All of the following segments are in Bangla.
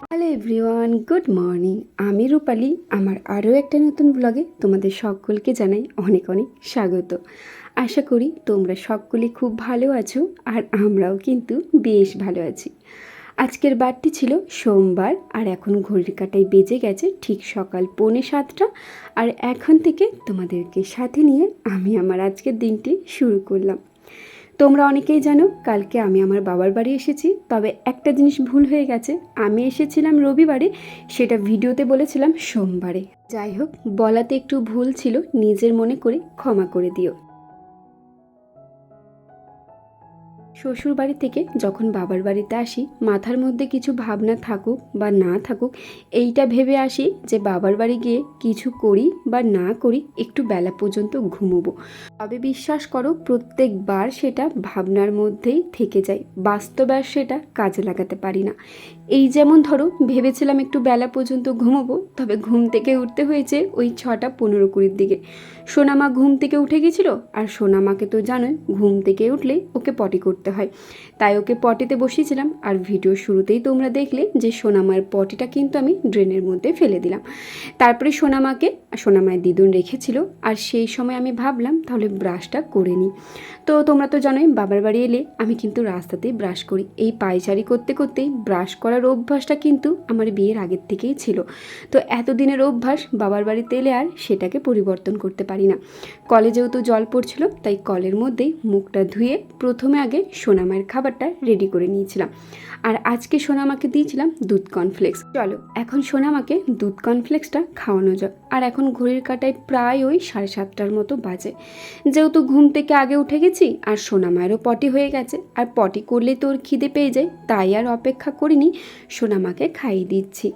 হ্যালো এভরিওয়ান গুড মর্নিং আমি রূপালি, আমার আরও একটা নতুন ব্লগে তোমাদের সকলকে জানাই অনেক অনেক স্বাগত। আশা করি তোমরা সকলে খুব ভালো আছো আর আমরাও কিন্তু বেশ ভালো আছি। আজকের বারটি ছিল সোমবার আর এখন ঘড়ির কাটায় বেজে গেছে ঠিক সকাল পৌনে সাতটা। আর এখন থেকে তোমাদেরকে সাথে নিয়ে আমি আমার আজকের দিনটি শুরু করলাম। তোমরা অনেকেই জানো, কালকে আমি আমার বাবার বাড়ি এসেছি। তবে একটা জিনিস ভুল হয়ে গেছে। আমি এসেছিলাম রবিবারে, সেটা ভিডিওতে বলেছিলাম সোমবারে। যাই হোক, বলাতে একটু ভুল ছিল, নিজের মনে করে ক্ষমা করে দিও। শ্বশুর বাড়ি থেকে যখন বাবার বাড়িতে আসি, মাথার মধ্যে কিছু ভাবনা থাকুক বা না থাকুক, এইটা ভেবে আসি যে বাবার বাড়ি গিয়ে কিছু করি বা না করি একটু বেলা পর্যন্ত ঘুমোবো। তবে বিশ্বাস করো, প্রত্যেকবার সেটা ভাবনার মধ্যেই থেকে যায়। বাস্তবে আর সেটা কাজে লাগাতে পারি না। এই যেমন ধরো, ভেবেছিলাম একটু বেলা পর্যন্ত ঘুমোবো, তবে ঘুম থেকে উঠতে হয়েছে ওই ছটা পনেরো কুড়ির দিকে। সোনামা ঘুম থেকে উঠে গেছিল, আর সোনামাকে তো জানোই, ঘুম থেকে উঠলে ওকে পটি করতে হয়। তাই ওকে পটিতে বসিয়েছিলাম আর ভিডিও শুরুতেই তোমরা দেখলে যে সোনামার পটিটা কিন্তু আমি ড্রেনের মধ্যে ফেলে দিলাম। তারপরে সোনামাকে সোনামায়ের দিদুন রেখেছিল আর সেই সময় আমি ভাবলাম তাহলে ব্রাশটা করে নিই। তো তোমরা তো জানোই বাবার বাড়ি এলে আমি কিন্তু রাস্তাতেই ব্রাশ করি। এই পায়চারি করতে করতেই ব্রাশ করার অভ্যাসটা কিন্তু আমার বিয়ের আগের থেকেই ছিল। তো এতদিনের অভ্যাস বাবার বাড়িতে এলে আর সেটাকে পরিবর্তন করতে পারি না। কলে যেহেতু জল পড়ছিল, তাই কলের মধ্যেই মুখটা ধুয়ে প্রথমে আগে সোনামায়ের খাবারটা রেডি করে নিয়েছিলাম। আর আজকে সোনামাকে দিয়েছিলাম দুধ কর্নফ্লেক্স চলো, এখন সোনামাকে দুধ কর্নফ্লেক্সটা খাওয়ানো যাক। আর এখন ঘড়ির কাটায় প্রায় ওই সাড়ে সাতটার মতো বাজে। যেহেতু ঘুম থেকে আগে উঠে গেছি, আর সোনামায়েরও পটি হয়ে গেছে। আর পটি করলে তোর খিদে পেয়ে যায়, তাই আর অপেক্ষা করিনি, সোনামাকে খাইয়ে দিচ্ছি।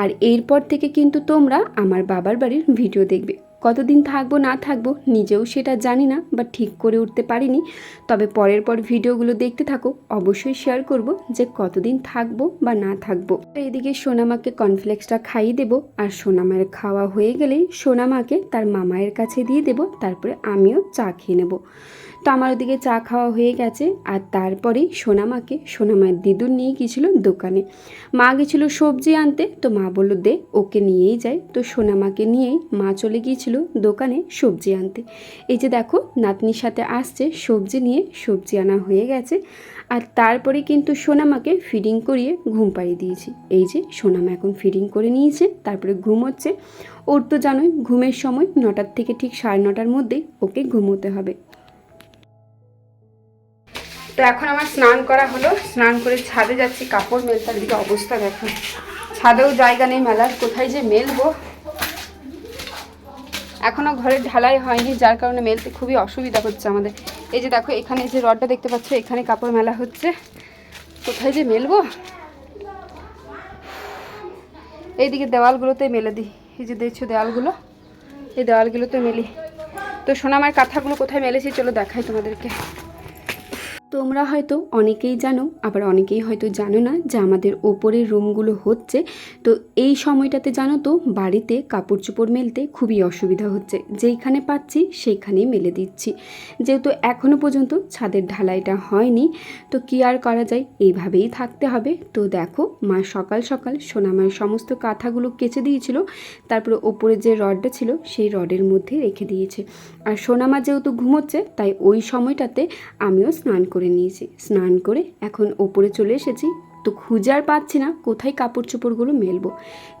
আর এরপর থেকে কিন্তু তোমরা আমার বাবার বাড়ির ভিডিও দেখবে। কতদিন থাকব, না থাকব, নিজেও সেটা জানি না, বা ঠিক করে উঠতে পারিনি। তবে পরের পর ভিডিওগুলো দেখতে থাকো, অবশ্যই শেয়ার করব যে কতদিন থাকব বা না থাকব। এদিকে সোনামাকে কর্নফ্লেক্সটা খাইয়ে দেবো, আর সোনামায়ের খাওয়া হয়ে গেলেই সোনামাকে তার মামায়ের কাছে দিয়ে দেবো, তারপরে আমিও চা খেয়ে নেব। তো আমার ওদিকে চা খাওয়া হয়ে গেছে, আর তারপরেই সোনামাকে সোনামায়ের দিদুর নিয়ে গিয়েছিল দোকানে। মা গেছিল সবজি আনতে, তো মা বলল, দে, ওকে নিয়েই যায় তো সোনামাকে নিয়েই মা চলে গিয়েছিল দোকানে সবজি আনতে। এই যে দেখো, নাতনির সাথে আসছে, সবজি নিয়ে সবজি আনা হয়ে গেছে। আর তারপরে কিন্তু সোনামাকে ফিডিং করিয়ে ঘুম পাড়িয়ে দিয়েছি। এই যে সোনামা এখন ফিডিং করে নিয়েছে, তারপরে ঘুম হচ্ছে। ওর তো জানোই, ঘুমের সময় নটার থেকে ঠিক সাড়ে নটার মধ্যেই ওকে ঘুমোতে হবে। তো এখন আমার স্নান করা হলো। স্নান করে ছাদে যাচ্ছি, কাপড় মেলতার দিকে অবস্থা দেখো। ছাদেও জায়গা নেই মেলার, কোথায় যে মেলবো। এখনও ঘরের ঢালাই হয়নি, যার কারণে মেলতে খুবই অসুবিধা হচ্ছে আমাদের। এই যে দেখো, এখানে যে রডটা দেখতে পাচ্ছ, এখানে কাপড় মেলা হচ্ছে। কোথায় যে মেলবো? এইদিকে দেওয়ালগুলোতে মেলে দিই। এই যে দেখছ দেওয়ালগুলো? এই দেওয়ালগুলোতে মেলি। তো সোনামার কাঁথাগুলো কোথায় মেলেছি, চলো দেখাই তোমাদেরকে। তোমরা হয়তো অনেকেই জানো, আবার অনেকেই হয়তো জানো না যে আমাদের ওপরের রুমগুলো হচ্ছে। তো এই সময়টাতে জানো তো, বাড়িতে কাপড় চোপড় মেলতে খুবই অসুবিধা হচ্ছে। যেইখানে পাচ্ছি সেইখানেই মেলে দিচ্ছি। যেহেতু এখনও পর্যন্ত ছাদের ঢালাইটা হয়নি, তো কি আর করা যায়? এইভাবেই থাকতে হবে। তো দেখো, মা সকাল সকাল সোনামায়ের সমস্ত কাঁথাগুলো কেচে দিয়েছিল, তারপরে ওপরে যে রডটা ছিল সেই রডের মধ্যে রেখে দিয়েছে। আর সোনামা যেহেতু ঘুমোচ্ছে, তাই ওই সময়টাতে আমিও স্নান করে নিয়েছি। স্নান করে এখন ওপরে চলে এসেছি। তো খুঁজে আর পাচ্ছি না কোথায় কাপড় চোপড়গুলো মেলবো।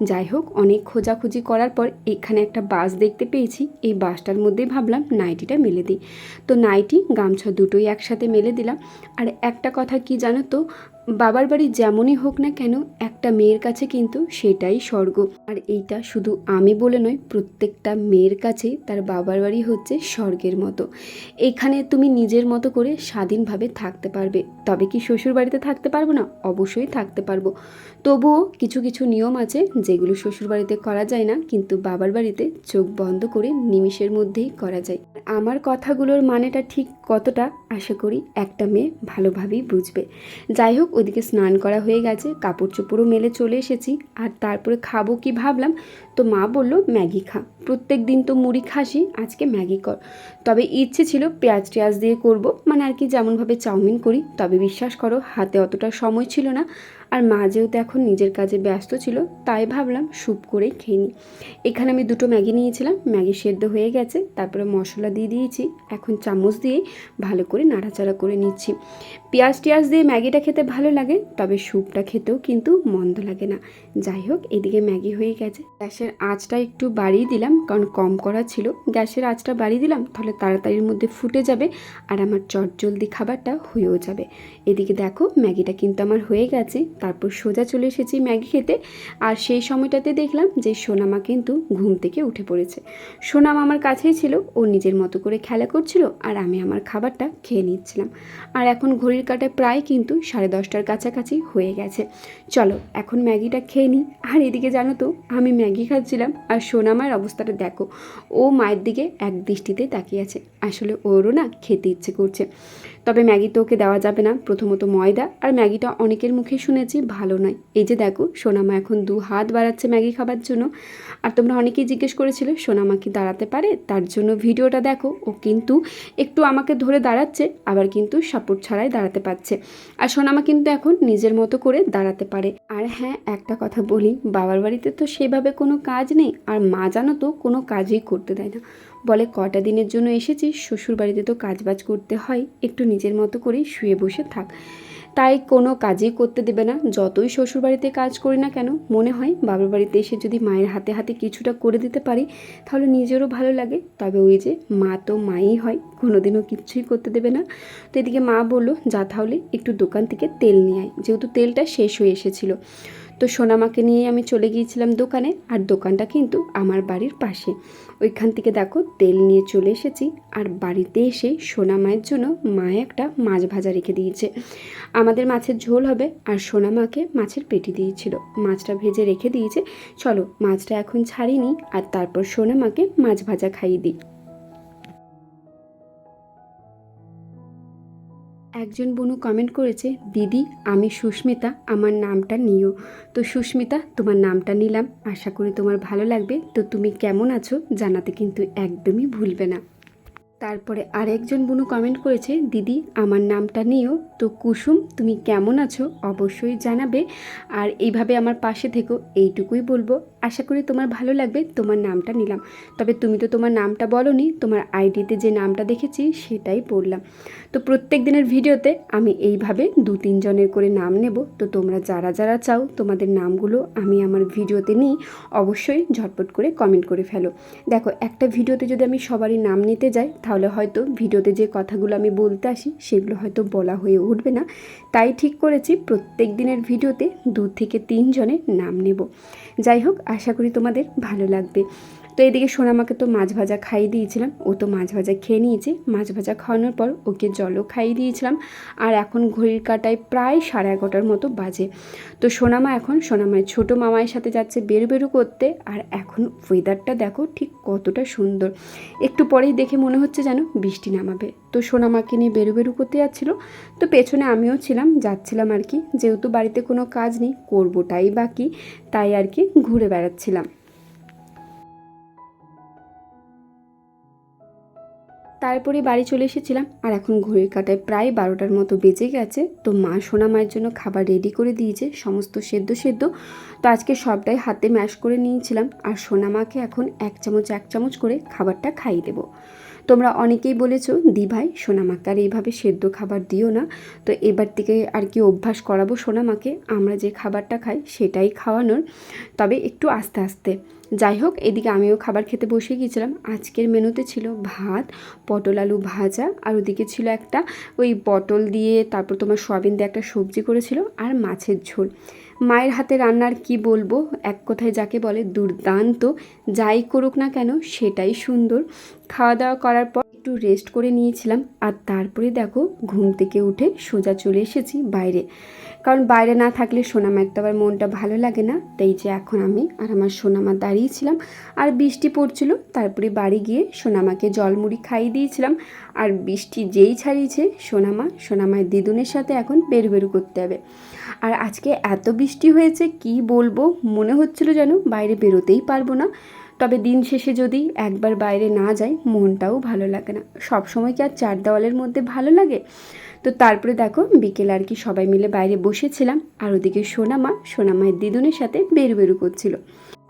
যাই হোক, অনেক খোঁজাখুঁজি করার পর এখানে একটা বাস দেখতে পেয়েছি। এই বাসটার মধ্যেই ভাবলাম নাইটিটা মেলে দিই। তো নাইটি, গামছা দুটোই একসাথে মেলে দিলাম। আর একটা কথা কি জানো তো? বাবার বাড়ি যেমনই হোক না কেন, একটা মেয়ের কাছে কিন্তু সেটাই স্বর্গ। আর এইটা শুধু আমি বলে নয়, প্রত্যেকটা মেয়ের কাছে তার বাবার বাড়ি হচ্ছে স্বর্গের মতো। এখানে তুমি নিজের মতো করে স্বাধীনভাবে থাকতে পারবে। তবে কি শ্বশুর বাড়িতে থাকতে পারব না? অবশ্যই থাকতে পারব। তবুও কিছু কিছু নিয়ম আছে যেগুলো শ্বশুর বাড়িতে করা যায় না, কিন্তু বাবার বাড়িতে চোখ বন্ধ করে নিমিষের মধ্যেই করা যায়। আমার কথাগুলোর মানেটা ঠিক কতটা? আশা করি একটা মেয়ে ভালোভাবেই বুঝবে। যাই হোক, ওদিকে স্নান করা হয়ে গেছে কাপড় চোপড়ও মেলে চলে এসেছি। আর তারপরে খাব কি ভাবলাম? তো মা বলল, ম্যাগি খা। প্রত্যেক দিন তো মুড়ি খাসি আজকে ম্যাগি কর। তবে ইচ্ছে ছিল পেঁয়াজ টেয়াজ দিয়ে করব। মানে আর কি যেমনভাবে চাউমিন করি, তবে বিশ্বাস করো, হাতে অতটা সময় ছিল না। আর মা যেহেতু এখন নিজের কাজে ব্যস্ত ছিল, তাই ভাবলাম স্যুপ করেই খেয়ে নিই। এখানে আমি দুটো ম্যাগি নিয়েছিলাম, ম্যাগি সেদ্ধ হয়ে গেছে, তারপরে মশলা দিয়ে দিয়েছি, এখন চামচ দিয়ে ভালো করে নাড়াচাড়া করে নিচ্ছি। পেঁয়াজ টিয়াজ দিয়ে ম্যাগিটা খেতে ভালো লাগে, তবে স্যুপটা খেতেও কিন্তু মন্দ লাগে না। যাই হোক, এদিকে ম্যাগি হয়ে গেছে। গ্যাসের আঁচটা একটু বাড়িয়ে দিলাম, কারণ কম করা ছিল। গ্যাসের আঁচটা বাড়িয়ে দিলাম, তাহলে তাড়াতাড়ির মধ্যে ফুটে যাবে আর আমার চটজলদি খাবারটা হয়েও যাবে। এদিকে দেখো, ম্যাগিটা কিন্তু আমার হয়ে গেছে তারপর সোজা চলে এসেছি ম্যাগি খেতে। আর সেই সময়টাতে দেখলাম যে সোনামা কিন্তু ঘুম থেকে উঠে পড়েছে। সোনামা আমার কাছেই ছিল, ও নিজের মতো করে খেলা করছিল আর আমি আমার খাবারটা খেয়ে নিচ্ছিলাম। আর এখন ঘড়ির কাটায় প্রায় কিন্তু সাড়ে দশটার কাছাকাছি হয়ে গেছে। চলো, এখন ম্যাগিটা খেয়ে নিই। আর এদিকে জানো তো, আমি ম্যাগি খাচ্ছিলাম আর সোনামায়ের অবস্থাটা দেখো, ও মায়ের দিকে এক দৃষ্টিতে তাকিয়ে আছে। আসলে ওরও না খেতে ইচ্ছে করছে। তবে ম্যাগি তো ওকে দেওয়া যাবে না, প্রথমত ময়দা। আর ম্যাগিটা অনেকের মুখে শুনেছি ভালো নয়। এই যে দেখো, সোনামা এখন দু হাত বাড়াচ্ছে ম্যাগি খাবার জন্য। আর তোমরা অনেকেই জিজ্ঞেস করেছিলে, সোনামা কি দাঁড়াতে পারে? তার জন্য ভিডিওটা দেখো, ও কিন্তু একটু আমাকে ধরে দাঁড়াচ্ছে, আবার কিন্তু সাপোর্ট ছাড়াই দাঁড়াতে পারছে। আর সোনামা কিন্তু এখন নিজের মতো করে দাঁড়াতে পারে। আর হ্যাঁ একটা কথা বলি, বাবার বাড়িতে তো সেভাবে কোনো কাজ নেই, আর মা জানো তো, কোনো কাজই করতে দেয় না। বলে কটা দিনের জন্য এসেছি শ্বশুর বাড়িতে তো কাজবাজ করতে হয়, একটু নিজের মতো করেই শুয়ে বসে থাক। তাই কোনো কাজই করতে দেবে না। যতই শ্বশুরবাড়িতে কাজ করি না কেন, মনে হয় বাবার বাড়িতে এসে যদি মায়ের হাতে হাতে কিছুটা করে দিতে পারি, তাহলে নিজেরও ভালো লাগে। তবে ওই যে মা তো মাই হয়, কোনোদিনও কিছুই করতে দেবে না। তো এদিকে মা বলল, যা তাহলে একটু দোকান থেকে তেল নিয়ে আয়। যেহেতু তেলটা শেষ হয়ে এসেছিল। তো সোনামাকে নিয়ে আমি চলে গিয়েছিলাম দোকানে, আর দোকানটা কিন্তু আমার বাড়ির পাশে। ওইখান থেকে দেখো, তেল নিয়ে চলে এসেছি, আর বাড়িতে এসে সোনা মায়ের জন্য মা একটা মাছ ভাজা রেখে দিয়েছে। আমাদের মাছের ঝোল হবে, আর সোনা মাকে মাছের পেটি দিয়েছিল। মাছটা ভেজে রেখে দিয়েছে, চলো মাছটা এখন ছাড়িনি আর তারপর সোনা মাকে মাছ ভাজা খাইয়ে দিই। একজন বনু কমেন্ট করেছে, দিদি, আমি সুস্মিতা, আমার নামটা নিও। তো সুস্মিতা, তোমার নামটা নিলাম। আশা করি তোমার ভালো লাগবে। তো তুমি কেমন আছো জানাতে কিন্তু একদমই ভুলবে না। তারপরে আরেকজন বুনু কমেন্ট করেছে, দিদি, আমার নামটা নিও তো কুসুম, তুমি কেমন আছো? অবশ্যই জানাবে। আর এইভাবে আমার পাশে থেকো, এইটুকুই বলব। আশা করি তোমার ভালো লাগবে, তোমার নামটা নিলাম। তবে তুমি তো তোমার নামটা বলনি, তোমার আইডিতে যে নামটা দেখেছি, সেটাই পড়লাম। তো প্রত্যেক দিনের ভিডিওতে আমি এইভাবে দু তিনজনের করে নাম নেব। তো তোমরা যারা যারা চাও, তোমাদের নামগুলো আমি আমার ভিডিওতে নিই। অবশ্যই ঝটপট করে কমেন্ট করে ফেলো। দেখো, একটা ভিডিওতে যদি আমি সবারই নাম নিতে যাই তাহলে হয়তো ভিডিওতে যে কথাগুলো আমি বলতে আসি, সেগুলো হয়তো বলা হয়ে উঠবে না। তাই ঠিক করেছি, প্রত্যেক দিনের ভিডিওতে দু থেকে তিনজনের নাম নেব। যাই হোক, আশা করি তোমাদের ভালো লাগবে। তো এদিকে সোনামাকে তো মাছ ভাজা খাইয়ে দিয়েছিলাম। ও তো মাছ ভাজা খেয়ে নিয়েছে। মাছ ভাজা খাওয়ানোর পর ওকে জলও খাইয়ে দিয়েছিলাম। আর এখন ঘড়ির কাটায় প্রায় সাড়ে এগারোটার মতো বাজে। তো সোনামা এখন সোনামায় ছোটো মামায়ের সাথে যাচ্ছে বেরু বেরু করতে। আর এখন ওয়েদারটা দেখো ঠিক কতটা সুন্দর। একটু পরেই দেখে মনে হচ্ছে যেন বৃষ্টি নামাবে। তো সোনামাকে নিয়ে বেরু বেরু করতে যাচ্ছিল। তো পেছনে আমিও ছিলাম, যাচ্ছিলাম আর কি। যেহেতু বাড়িতে কোনো কাজ নেই, করবোটাই বাকি। তাই আর কি ঘুরে বেড়াচ্ছিলাম। তারপরে বাড়ি চলে এসেছিলাম। আর এখন ঘড়ির কাটায় প্রায় বারোটার মতো বেজে গেছে। তো মা সোনা মায়ের জন্য খাবার রেডি করে দিয়েছে, সমস্ত সেদ্ধ সেদ্ধ। তো আজকে সবটাই হাতে ম্যাশ করে নিয়েছিলাম। আর সোনা মাকে এখন এক চামচ এক চামচ করে খাবারটা খাইয়ে দেবো। তোমরা অনেকেই বলেছ দি ভাই সোনামাকে আর এইভাবে সেদ্ধ খাবার দিও না। তো এবার থেকে আর কি অভ্যাস করাবো সোনামাকে আমরা যে খাবারটা খাই সেটাই খাওয়ানোর। তবে একটু আস্তে আস্তে। যাই হোক এদিকে আমিও খাবার খেতে বসে গিয়েছিলাম। আজকের মেনুতে ছিল ভাত, পটল আলু ভাজা, আর ওদিকে ছিল একটা ওই পটল দিয়ে তারপর তোমার সয়াবিন দিয়ে একটা সবজি করেছিল আর মাছের ঝোল। মায়ের হাতে রান্নার কি বলব? এক কথায় যাকে বলে দুর্দান্ত। যাই করুক না কেন, সেটাই সুন্দর। খাওয়া দাওয়া করার পর একটু রেস্ট করে নিয়েছিলাম। আর তারপরে দেখো, ঘুম থেকে উঠে সোজা চলে এসেছি বাইরে। কারণ বাইরে না থাকলে সোনামা একটা আবার মনটা ভালো লাগে না। তাই যে এখন আমি আর আমার সোনামা দাঁড়িয়েছিলাম। আর বৃষ্টি পড়ছিল, তারপরে বাড়ি গিয়ে সোনামাকে জলমুড়ি খাইয়ে দিয়েছিলাম। আর বৃষ্টি যেই ছাড়িয়েছে, সোনামা সোনামায় দিদুনের সাথে এখন বের বেরু করতে হবে। আর আজকে এত বৃষ্টি হয়েছে, কি বলব? মনে হচ্ছিল যেন বাইরে বেরোতেই পারব না। তবে দিন শেষে যদি একবার বাইরে না যাই, মনটাও ভালো লাগে না। সবসময় কি আর চার দেওয়ালের মধ্যে ভালো লাগে? তো তারপরে দেখো বিকেল আর কি সবাই মিলে বাইরে বসেছিলাম আর ওদিকে সোনামা, সোনামায়ের দিদুনের সাথে বেরু বেরু করছিল।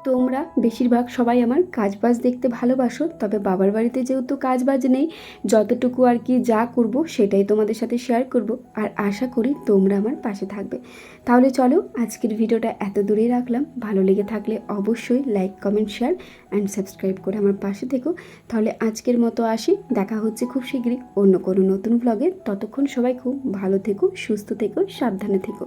তোমরা বেশিরভাগ সবাই আমার কাজবাজ দেখতে ভালোবাসো, তবে বাবার বাড়িতে যেহেতু কাজবাজ নেই, যতটুকু আর কি যা করব সেটাই তোমাদের সাথে শেয়ার করব, আর আশা করি তোমরা আমার পাশে থাকবে। তাহলে চলো, আজকের ভিডিওটা এত দূরেই রাখলাম, ভালো লেগে থাকলে অবশ্যই like comment share and subscribe করে আমার পাশে থেকো। তাহলে আজকের মতো আসি, দেখা হচ্ছে খুব শীঘ্রই অন্য কোনো নতুন ব্লগে ততক্ষণ সবাই খুব ভালো থেকো, সুস্থ থেকো, সাবধানে থেকো।